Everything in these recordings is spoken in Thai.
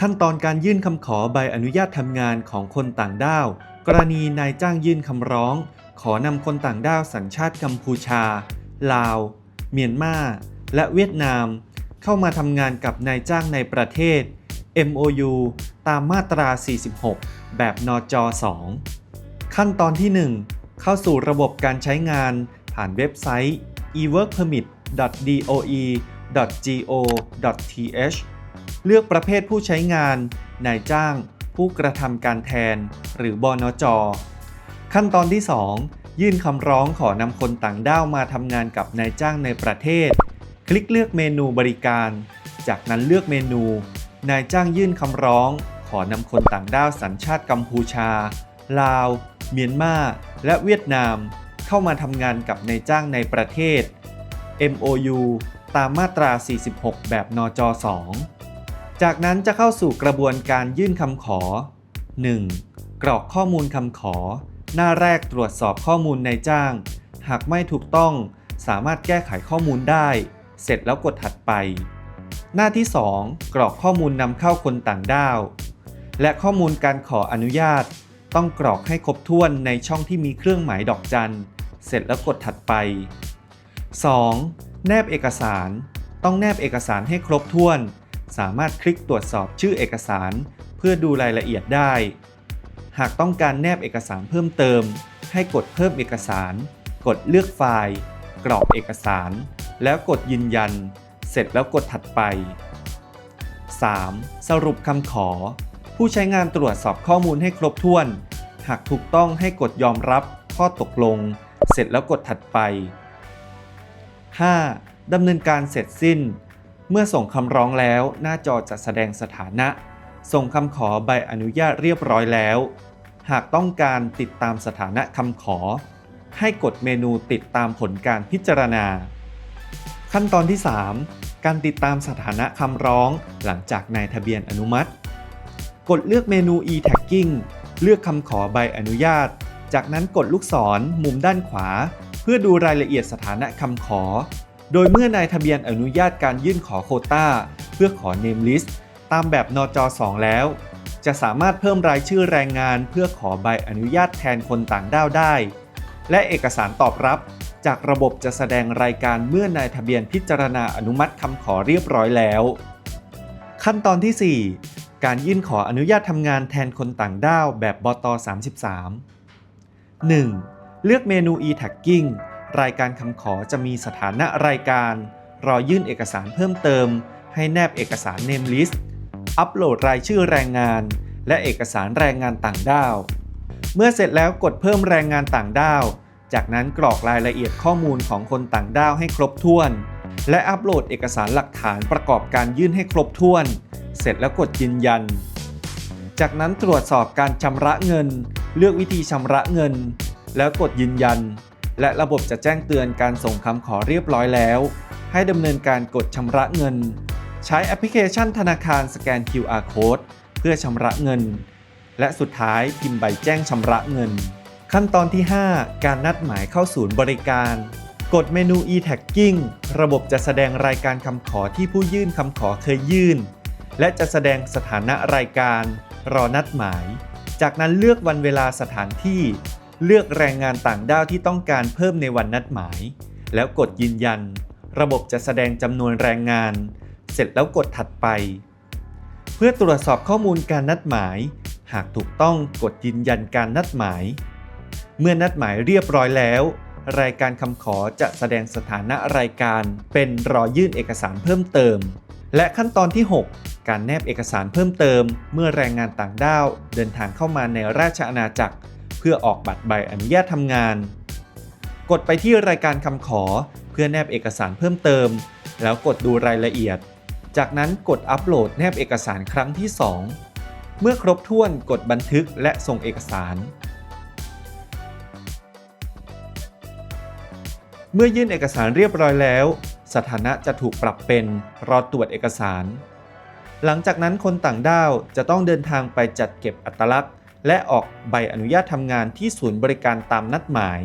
ขั้นตอนการยื่นคำขอใบอนุญาตทำงานของคนต่างด้าว กรณีนายจ้างยื่นคำร้อง ขอนำคนต่างด้าวสัญชาติกัมพูชา ลาว เมียนมา และเวียดนาม เข้ามาทำงานกับนายจ้างในประเทศ MOU ตามมาตรา 46 แบบนจ 2 ขั้นตอนที่ 1 เข้าสู่ระบบการใช้งานผ่านเว็บไซต์ eworkpermit.doe.go.th เลือกประเภทผู้ใช้งาน นายจ้าง ผู้กระทำการแทน หรือบอนจ ขั้นตอนที่ 2 ยื่นคำร้องขอนำคนต่างด้าวมาทำงานกับนายจ้างในประเทศ คลิกเลือกเมนูบริการ จากนั้นเลือกเมนู นายจ้างยื่นคำร้อง ขอนำคนต่างด้าวสัญชาติกัมพูชา ลาว เมียนมา และเวียดนาม เข้ามาทำงานกับนายจ้างในประเทศ MOU ตามมาตรา 46 แบบนจ 2 จากนั้นจะเข้าสู่กระบวนการยื่นคำขอ 1. กรอกข้อมูลคำขอ หน้าแรกตรวจสอบข้อมูลนายจ้าง หากไม่ถูกต้องสามารถแก้ไขข้อมูลได้ เสร็จแล้วกดถัดไป หน้าที่ 2 กรอกข้อมูลนำเข้าคนต่างด้าว และข้อมูลการขออนุญาต ต้องกรอกให้ครบถ้วนในช่องที่มีเครื่องหมายดอกจัน เสร็จแล้วกดถัดไป 2. แนบเอกสาร ต้องแนบเอกสารให้ครบถ้วน สามารถคลิกตรวจสอบชื่อเอกสาร เพื่อดูรายละเอียดได้ หากต้องการแนบเอกสารเพิ่มเติม ให้กดเพิ่มเอกสาร กดเลือกไฟล์ กรอกเอกสาร แล้วกดยืนยัน เสร็จแล้วกดถัดไป 3. สรุปคำขอ ผู้ใช้งานตรวจสอบข้อมูลให้ครบถ้วน หากถูกต้องให้กดยอมรับ ข้อตกลง เสร็จแล้วกดถัดไป 5. ดำเนินการเสร็จสิ้น เมื่อส่งคำร้องแล้วหน้าจอจะแสดงสถานะ ส่งคำขอใบอนุญาตเรียบร้อยแล้ว หากต้องการติดตามสถานะคำขอ ให้กดเมนูติดตามผลการพิจารณา ขั้นตอนที่ 3 การติดตามสถานะคำร้องหลังจากนายทะเบียนอนุมัติ กดเลือกเมนู e-tagging เลือกคำขอใบอนุญาต จากนั้นกดลูกศรมุมด้านขวา เพื่อดูรายละเอียดสถานะคำขอ โดยเมื่อนายทะเบียนอนุญาตการยื่นขอโคต้า เพื่อขอ name list ตามแบบนจ 2 แล้ว จะสามารถเพิ่มรายชื่อแรงงานเพื่อขอใบอนุญาตแทนคนต่างด้าวได้ และเอกสารตอบรับจากระบบจะแสดงรายการเมื่อนายทะเบียนพิจารณาอนุมัติคำขอเรียบร้อยแล้ว ขั้นตอนที่ 4 การยื่นขออนุญาตทำงานแทนคนต่างด้าวแบบบต33 1. เลือกเมนู e-tagging รายการคำขอจะมีสถานะรายการ รอยื่นเอกสารเพิ่มเติม ให้แนบเอกสาร name list อัปโหลดรายชื่อแรงงาน และเอกสารแรงงานต่างด้าว เมื่อเสร็จแล้วกดเพิ่มแรงงานต่างด้าว จากนั้นกรอกรายละเอียดข้อมูลของคนต่างด้าวให้ครบถ้วน และอัปโหลดเอกสารหลักฐานประกอบการยื่นให้ครบถ้วน เสร็จแล้วกดยืนยัน จากนั้นตรวจสอบการชำระเงิน เลือกวิธีชำระเงิน แล้วกดยืนยัน และระบบจะแจ้งเตือนการส่งคำขอเรียบร้อยแล้ว ให้ดำเนินการกดชำระเงิน ใช้แอปพลิเคชันธนาคารสแกน QR Code เพื่อชำระเงิน และสุดท้ายพิมพ์ใบแจ้งชำระเงิน ขั้นตอนที่ 5 การนัดหมายเข้าศูนย์บริการกดเมนู e-tagging ระบบจะแสดงรายการคำขอที่ผู้ยื่นคำขอเคยยื่น และจะแสดงสถานะรายการ รอนัดหมาย จากนั้นเลือกวันเวลาสถานที่ เลือกแรงงานต่างด้าวที่ต้องการเพิ่มในวันนัดหมาย แล้วกดยืนยัน ระบบจะแสดงจำนวนแรงงาน เสร็จแล้วกดถัดไป เพื่อตรวจสอบข้อมูลการนัดหมาย หากถูกต้องกดยืนยันการนัดหมาย เมื่อนัดหมายเรียบร้อยแล้ว รายการคำขอจะแสดงสถานะรายการ เป็นรอยื่นเอกสารเพิ่มเติม และขั้นตอนที่ 6 การแนบเอกสารเพิ่มเติม เมื่อแรงงานต่างด้าว เดินทางเข้ามาในราชอาณาจักร พื่อออกบัตรใบอนุญาตทำงาน กดไปที่รายการคำขอเพื่อแนบเอกสารเพิ่มเติม แล้วกดดูรายละเอียด จากนั้นกดอัปโหลดแนบเอกสารครั้งที่ 2 เมื่อครบถ้วนกดบันทึกและส่งเอกสาร เมื่อยื่นเอกสารเรียบร้อยแล้ว สถานะจะถูกปรับเป็นรอตรวจเอกสารหลังจากนั้นคนต่างด้าวจะต้องเดินทางไปจัดเก็บอัตลักษณ์ และออกใบอนุญาตทำงานที่ศูนย์บริการตามนัดหมาย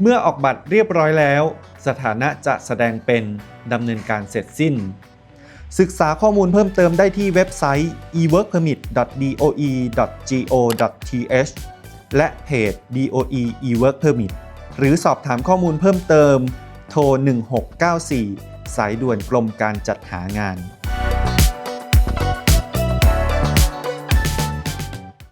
เมื่อออกบัตรเรียบร้อยแล้ว สถานะจะแสดงเป็นดำเนินการเสร็จสิ้น ศึกษาข้อมูลเพิ่มเติมได้ที่เว็บไซต์ eworkpermit.doe.go.th และเพจ DOE eWork Permit หรือสอบถามข้อมูลเพิ่มเติม โทร 1694 สายด่วนกรมการจัดหางาน